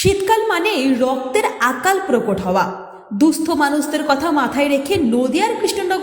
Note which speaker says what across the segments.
Speaker 1: শীতকাল মানে রক্তের আকাল প্রকট হওয়া। দুস্থ মানুষদের কথা মাথায় রেখে নদিয়ার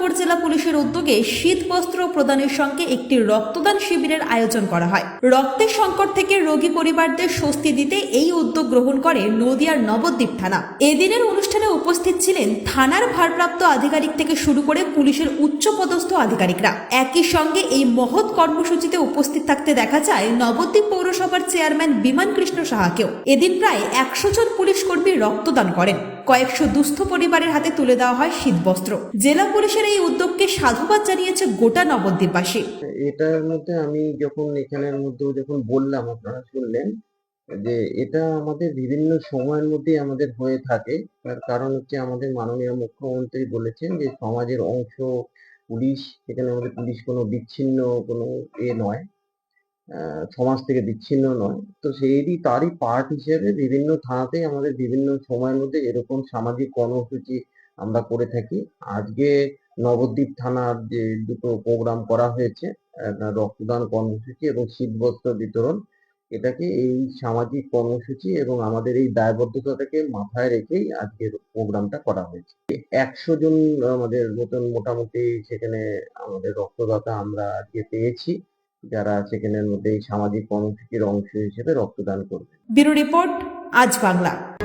Speaker 1: কৃষ্ণনগর জেলা পুলিশের উদ্যোগে শীত বস্ত্র প্রদানের সঙ্গে একটি রক্তদান শিবিরের আয়োজন করা হয়। রক্তের সংকট থেকে রোগী পরিবারদের স্বস্তি দিতে এই উদ্যোগ গ্রহণ করে নদিয়ার নবদ্বীপ থানা। এদিনের অনুষ্ঠানে উপস্থিত ছিলেন থানার ভারপ্রাপ্ত আধিকারিক থেকে শুরু করে পুলিশের উচ্চপদস্থ আধিকারিকরা। একই সঙ্গে এই মহৎ কর্মসূচিতে উপস্থিত থাকতে দেখা যায় নবদ্বীপ পৌরসভার চেয়ারম্যান বিমান কৃষ্ণ সাহাকেও। এদিন প্রায় একশো জন পুলিশ কর্মী রক্তদান করেন। কয়েকশো দুস্থ পরিবারের হাতে তুলে দেওয়া হয় শীতবস্ত্র। জেলা পুলিশের এই উদ্যোগকে সাধুবাদ জানিয়েছে গোটা নবদ্বীপবাসী।
Speaker 2: এটার মধ্যে আমি যখন এখানের মধ্যেও যখন বললাম, আপনারা শুনলেন, যে এটা আমাদের বিভিন্ন সময়ের মধ্যে আমাদের হয়ে থাকে। তার কারণ হচ্ছে আমাদের মাননীয় মুখ্যমন্ত্রী বলেছেন যে সমাজের অংশ পুলিশ এখানে আমাদের পুলিশ কোনো বিচ্ছিন্ন কোনো এ নয়। সমাজ থেকে বিচ্ছিন্ন নয়। তো সেইরই তারই পার্ট হিসেবে বিভিন্ন থানাতেই আমাদের বিভিন্ন সময়ের মধ্যে এরকম সামাজিক কর্মসূচি আমরা করে থাকি। আজকে নবদ্বীপ থানার যে দুটো প্রোগ্রাম করা হয়েছে রক্তদান কর্মসূচি এবং শীতবস্ত্র বিতরণ, এটাকে এই সামাজিক কর্মসূচি এবং আমাদের এই দায়বদ্ধতাটাকে মাথায় রেখেই আজকের প্রোগ্রামটা করা হয়েছে। একশো জন আমাদের মতন মোটামুটি সেখানে আমাদের রক্তদাতা আমরা আজকে পেয়েছি। যারা সেখানের মধ্যে সামাজিক কর্মসূচির অংশ হিসেবে রক্তদান করবে।
Speaker 1: ব্যুরো রিপোর্ট আজ বাংলা।